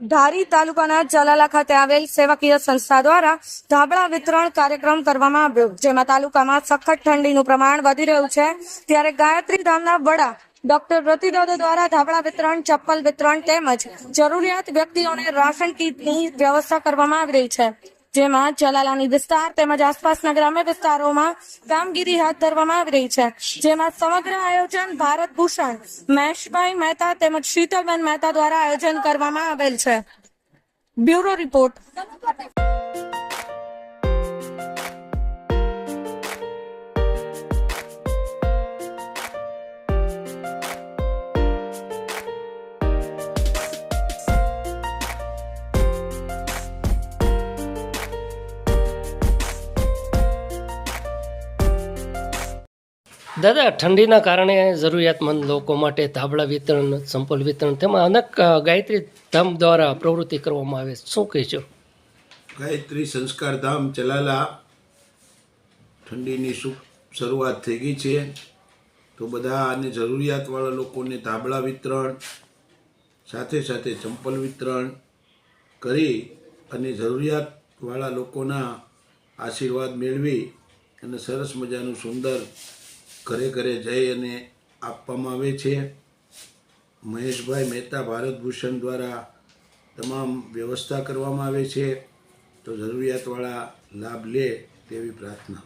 ધારી તાલુકાના જલાલા ખાતે આવેલ સેવાકીય સંસ્થા દ્વારા ધાબળા વિતરણ કાર્યક્રમ કરવામાં આવ્યો, જેમાં તાલુકામાં સખત ઠંડીનું પ્રમાણ વધી રહ્યું છે. ત્યારે ગાયત્રી ધામના વડા ડોક્ટર રતિદાદા દ્વારા ધાબળા વિતરણ, ચપ્પલ વિતરણ તેમજ જરૂરિયાત વ્યક્તિઓને રાશન કીટની વ્યવસ્થા કરવામાં આવી રહી છે. જેમાં જલાલાની વિસ્તાર તેમજ આસપાસના ગ્રામ્ય વિસ્તારોમાં કામગીરી હાથ ધરવામાં આવી રહી છે. જેમાં સમગ્ર આયોજન ભારત ભૂષણ, મહેશભાઈ મહેતા તેમજ શીતલબેન મહેતા દ્વારા આયોજન કરવામાં આવેલ છે. Bureau report. દાદા, ઠંડીના કારણે જરૂરિયાતમંદ લોકો માટે ધાબળા વિતરણ સંપલ વિતરણ તેમાં અનેક ગાયત્રી ધામ દ્વારા પ્રવૃત્તિ કરવામાં આવે. શું કહેશો? ગાયત્રી સંસ્કાર ધામ ચલાલા. ઠંડીની શરૂઆત થઈ ગઈ છે. તો બધા અને જરૂરિયાતવાળા લોકોને ધાબળા વિતરણ, સાથે સાથે ચંપલ વિતરણ કરી અને જરૂરિયાતવાળા લોકોના આશીર્વાદ મેળવી અને સરસ મજાનું સુંદર ઘરે ઘરે જઈ અને આપવામાં આવે છે. મહેશભાઈ મહેતા ભારત ભૂષણ દ્વારા તમામ વ્યવસ્થા કરવામાં આવે છે. તો જરૂરિયાતવાળા લાભ લે તેવી પ્રાર્થના.